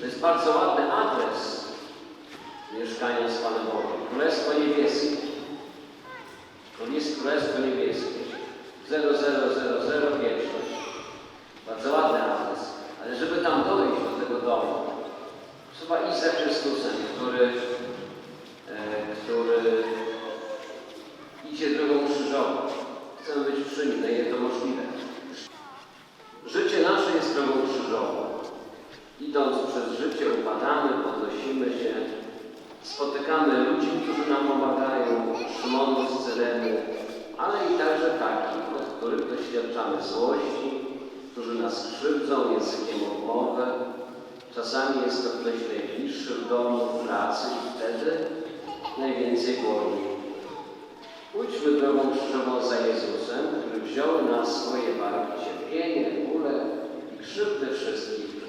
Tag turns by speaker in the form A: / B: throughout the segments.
A: To jest bardzo ładny adres mieszkania z Panem Bogiem. Królestwo Niebieskie. To jest Królestwo Niebieskie. 0000 wieczność. Bardzo ładny adres. Ale żeby tam dojść do tego domu, trzeba iść za Chrystusem, który, e, który idzie drogą krzyżową. Chcemy być przy nim, tak krzywdzą językiem odmowy. Czasami jest to ktoś najbliższy w domu, w pracy i wtedy najwięcej boli. Pójdźmy drogą krzyżową za Jezusem, który wziął na swoje barki cierpienie, bóle i krzywdy wszystkich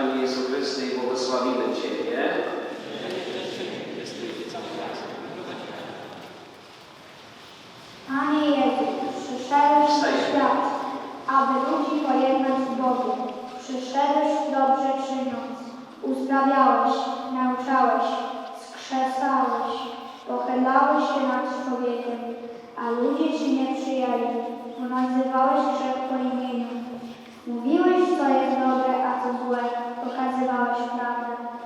A: Panie Jezu Chryste, i błogosławimy Ciebie.
B: Panie Jezu, przyszedłeś na świat, aby ludzi pojednać z Bogiem. Przyszedłeś dobrze czyniąc. Uzdrawiałeś, nauczałeś, skrzesałeś, pochylałeś się nad człowiekiem, a ludzie Cię nie przyjęli, bo nazywałeś grzech po imieniu. Mówiłeś, co jest dobre, a co złe, pokazywałeś prawdę.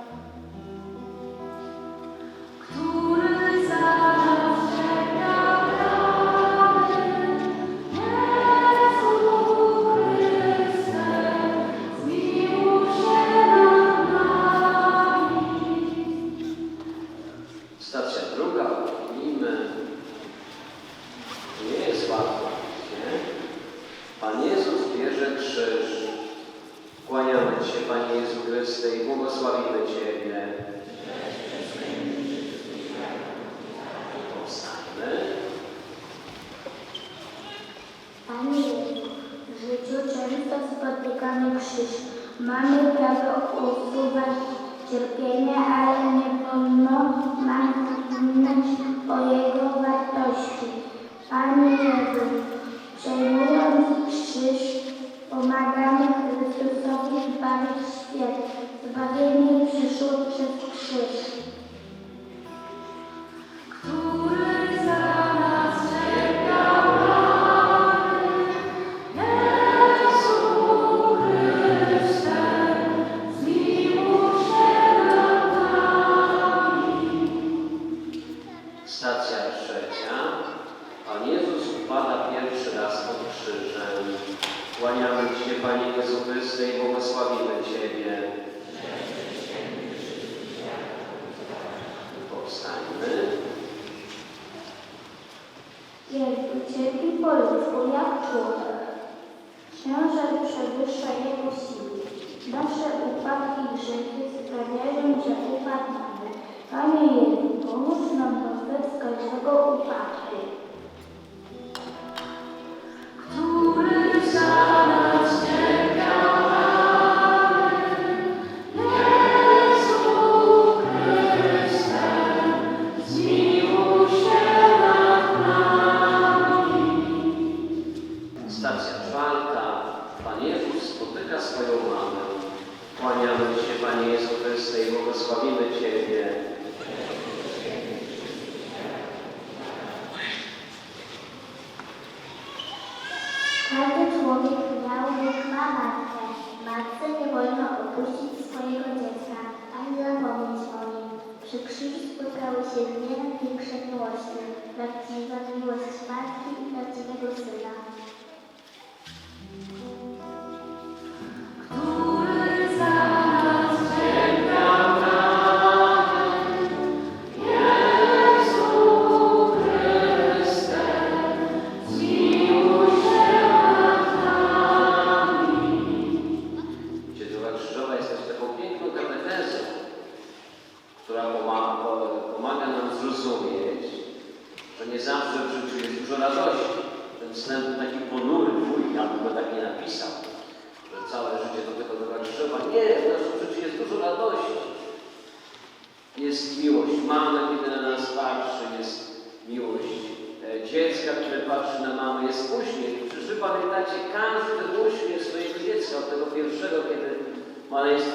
C: Jezu
B: cierpi po ludzku jak człowiek. Ciężar przewyższa jego siły. Nasze upadki i grzechy sprawiają, że upadamy. Panie Jezu, pomóż nam pozbyć z upadku. Przy krzyżu spotkały się dwie największe miłości. Prawdziwa miłość matki i prawdziwego syna.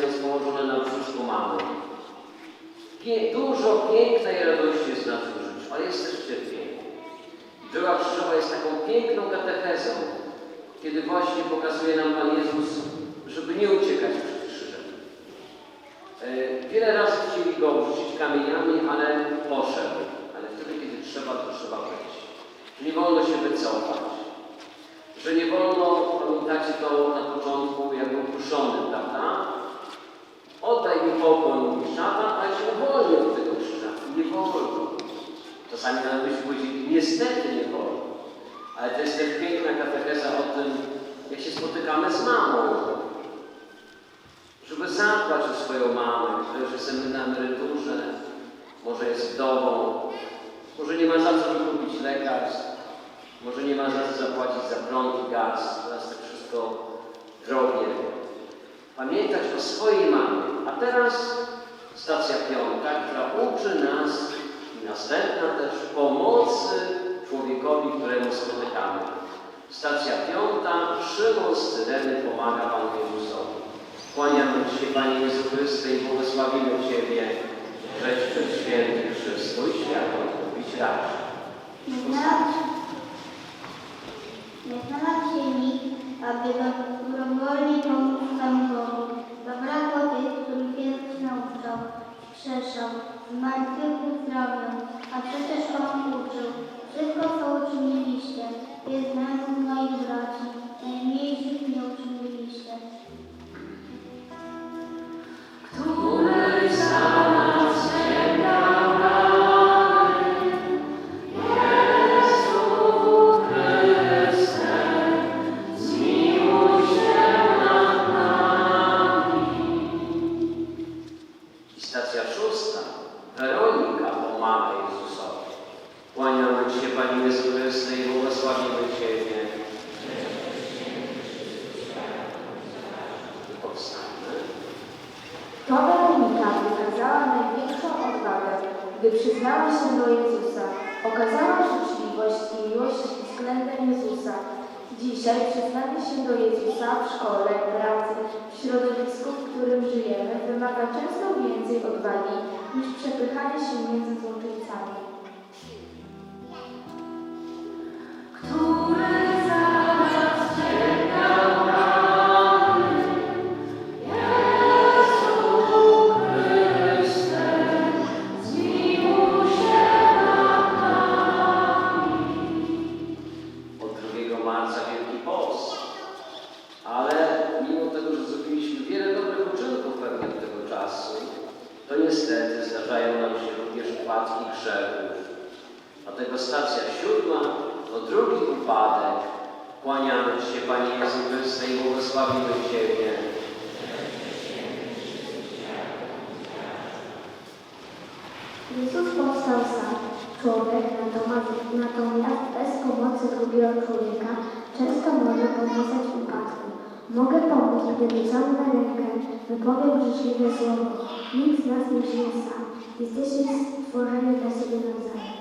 A: Jest położone na brzuszku mamy. Dużo pięknej radości jest naszym życiu, ale jest też cierpienie. Droga krzyżowa jest taką piękną katechezą, kiedy właśnie pokazuje nam Pan Jezus, żeby nie uciekać przed krzyżem. E, Wiele razy chcieli go rzucić kamieniami, ale poszedł. Ale wtedy, kiedy trzeba, to trzeba. Że nie wolno się wycofać. Że nie wolno, pamiętacie to na początku, jak prawda? Pokój, mówi szatan, ale się uwolnię od tego krzyża. Nie wolno. Czasami nawet byśmy powiedzieli, niestety nie wolno. Ale to jest też piękna katecheza o tym, jak się spotykamy z mamą. Żeby zadbać o swoją mamę, która już jest na emeryturze, może jest wdową, może nie ma za co wykupić lekarstw, może nie ma za co zapłacić za prąd i gaz, teraz to wszystko drogie. Pamiętać o swojej mamie. A teraz stacja piąta, która uczy nas i następna też pomocy człowiekowi, któremu spotykamy. Stacja piąta, Szymon z Cyreny pomaga Panu Jezusowi. Kłaniamy się, Panie Jezu Chryste, i błogosławimy Ciebie, żeś przed świętych wszystko i światło mówić raczy.
B: Nie znalazł, się nikt, aby dobrowolnie pomóc Panu Bogu. Zabrakło krzeszał, zmartwych uzdrowił, a przecież On uczył.
D: Gdy przyznała się do Jezusa. Okazała życzliwość i miłość względem Jezusa. Dzisiaj przyznanie się do Jezusa w szkole, pracy, w środowisku, w którym żyjemy, wymaga często więcej odwagi niż przepychanie się między złoczyńcami.
A: To niestety zdarzają nam się również upadki grzechów. Dlatego stacja siódma to drugi upadek. Kłaniamy się, Panie Jezu Chryste, i błogosławimy Ciebie.
B: Jezus powstał sam, człowiek, natomiast, bez pomocy drugiego człowieka często może podpisać upadku. Mogę pomóc, gdy wyciągnę rękę, wypowiem życzliwe słowo. Nikt z nas nie żyje sam. Jesteśmy stworzeni dla siebie nawzajem.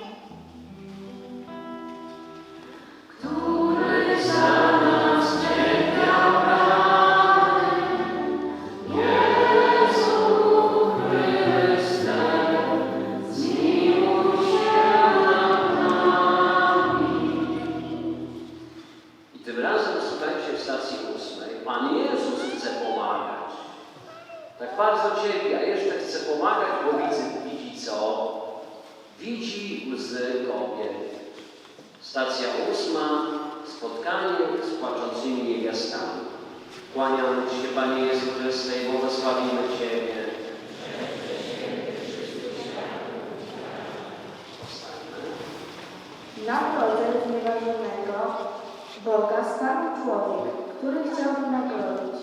D: Człowiek, który chciał wynagrodzić.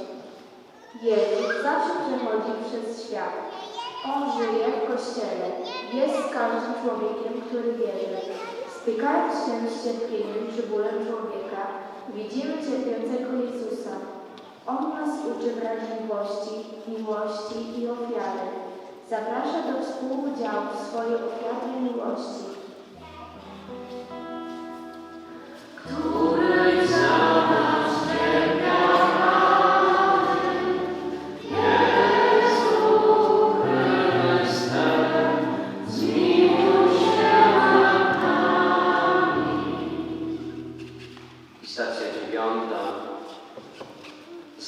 D: Jezus zawsze przechodzi przez świat. On żyje w Kościele, jest z każdym człowiekiem, który wierzy. Stykając się z cierpieniem czy bólem człowieka, Widzimy cierpiącego Jezusa. On nas uczy wrażliwości, miłości i ofiary. Zaprasza do współudziału w swojej ofiarnej miłości.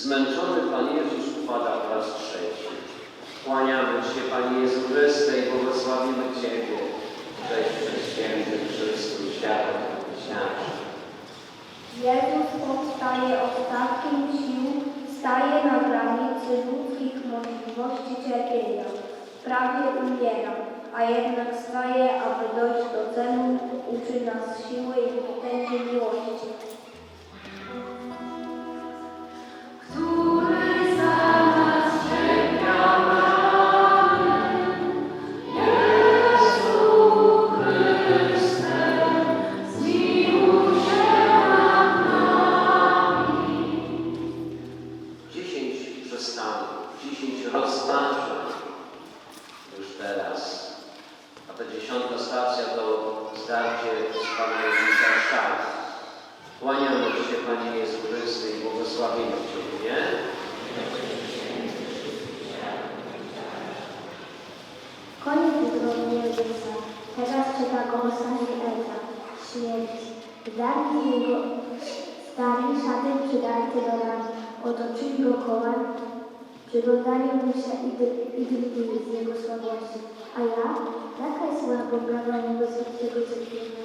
A: Zmęczony Pan Jezus upada po raz trzeci. Kłaniamy Cię, Panie Jezu Chryste, i błogosławimy Ciebie. Cześć przez święty Chrystus, światło śniadczy.
B: Jezus powstaje ostatkiem sił, staje na granicy ludzkich możliwości cierpienia. Prawie umiera, a jednak staje, aby dojść do celu, uczy nas siły i potęgi miłości.
A: Z
B: jego słabości. A ja? Jaka jest moja poprawa niego swego cierpienia?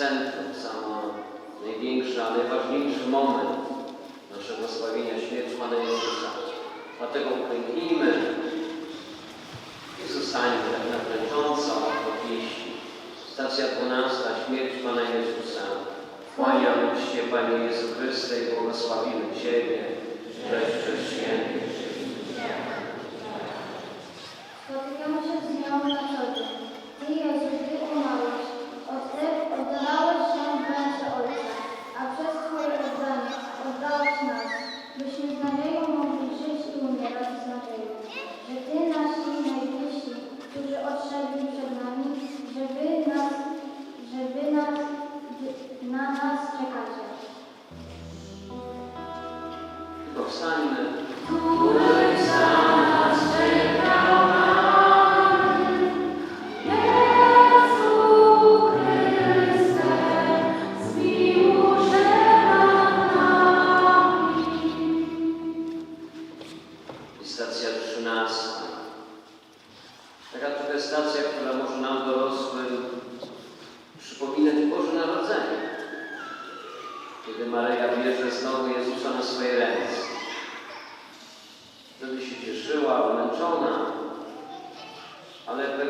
A: Centrum, sama największa, najważniejszy moment naszego sławienia śmierci Pana Jezusa. Dlatego uklęknijmy i zostańmy tak na klęcząco po pieśni. Stacja dwunasta, śmierć Pana Jezusa. Kłaniamy Cię, Panie Jezu Chryste, i błogosławimy Ciebie. Cześć przez święty.
B: Spotykamy się z nią na co dzień. Ty, Jezu,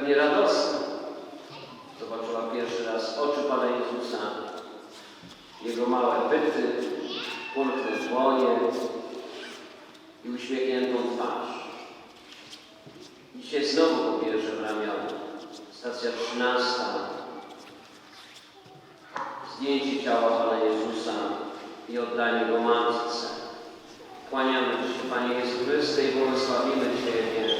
A: pewnie radosna. Zobaczyła pierwszy raz oczy Pana Jezusa, Jego małe byty, piękne dłonie i uśmiechniętą twarz. Dzisiaj znowu pobierze w ramiona. Stacja 13. Zdjęcie ciała Pana Jezusa i oddanie Go Matce. Kłaniamy Ci, Panie Jezu Chryste i błogosławimy Ciebie.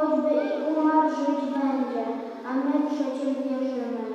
B: choćby i umarł, żyć będzie, a my przecie wierzymy.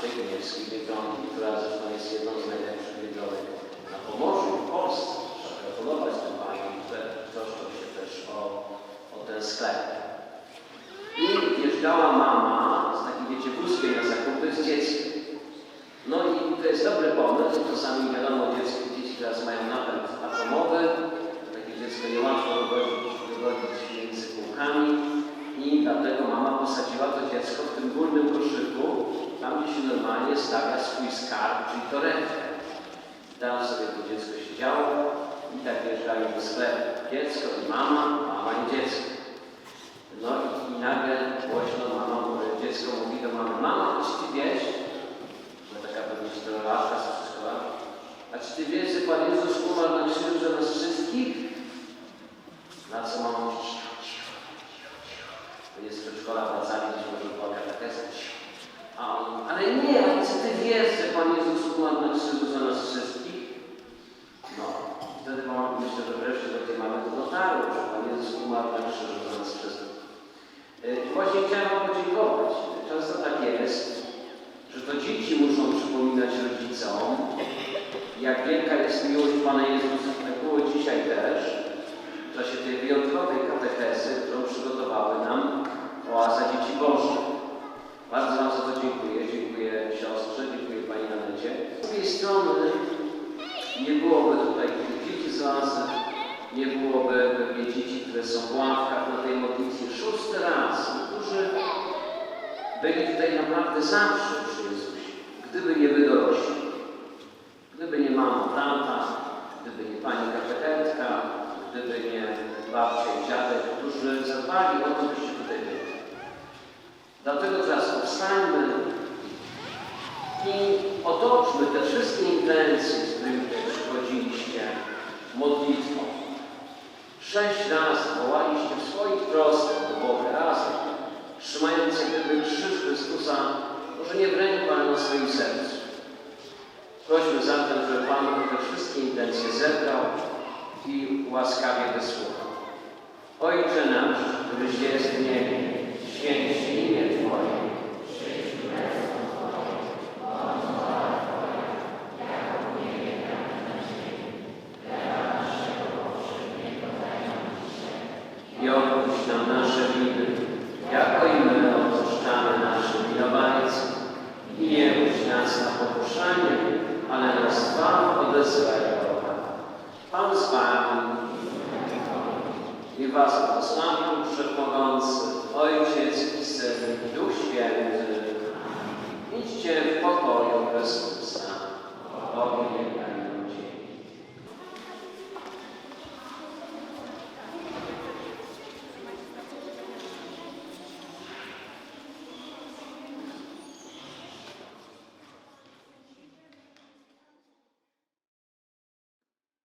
B: da igreja, seguida então traz a referência de né? i
A: torebce. Tam sobie to dziecko siedziało i tak wjeżdżali do sklepu. Dziecko i mama, mama i dziecko. No i, i nagle głośno mama, dziecko mówi do mamy, mama, czy ty wiesz? No taka pewnie czterolatka z przedszkola. A czy ty wiesz, że Pan Jezus umarł na krzyżu za nas wszystkich? Na co mama mówi, cicho, cicho, cicho. To jest przedszkola, wracali, gdzieś może opowiada, tak jest, cicho. Um, ale nie, czy Ty wiesz, że Pan Jezus umarł na krzyżu za nas wszystkich? No, wtedy mam, myślę, że wreszcie do tej mamy to dotarło, że Pan Jezus umarł na krzyżu za nas wszystkich. Y, właśnie chciałem Wam podziękować. Często tak jest, że to dzieci muszą przypominać rodzicom, jak wielka jest miłość Pana Jezusa. Tak było dzisiaj też, w czasie tej wyjątkowej katechezy, którą przygotowały nam oaza dzieci Bożych. Bardzo dziękuję, dziękuję siostrze, dziękuję Pani Anecie. Z drugiej strony nie byłoby tutaj dzieci z Was, nie byłoby pewnie dzieci, które są w ławkach na tej modlitwie szósty raz, którzy byli tutaj naprawdę zawsze przy Jezusie, gdyby nie Wy dorośli, gdyby nie mama, tata, gdyby nie Pani kapetetka, gdyby nie babcia i dziadek, którzy zadbali o to, otoczmy te wszystkie intencje, z którymi tutaj przychodziliście, modlitwą. Sześć razy wołaliście w swoich troskach do Boga razem, trzymając jak gdyby krzyż Chrystusa, może nie w ręku, ale na swoim sercu. Prośmy zatem, żeby Pan te wszystkie intencje zebrał i łaskawie wysłuchał. Ojcze nasz, któryś jest w niebie, święć imię Twoje. I odpuść nam nasze winy, jako i my odpuszczamy naszym winowajcom. I nie puść nas na pokuszenie, ale nas zbaw ode złego. Pan z Wami i Was błogosławił Wszechmogący,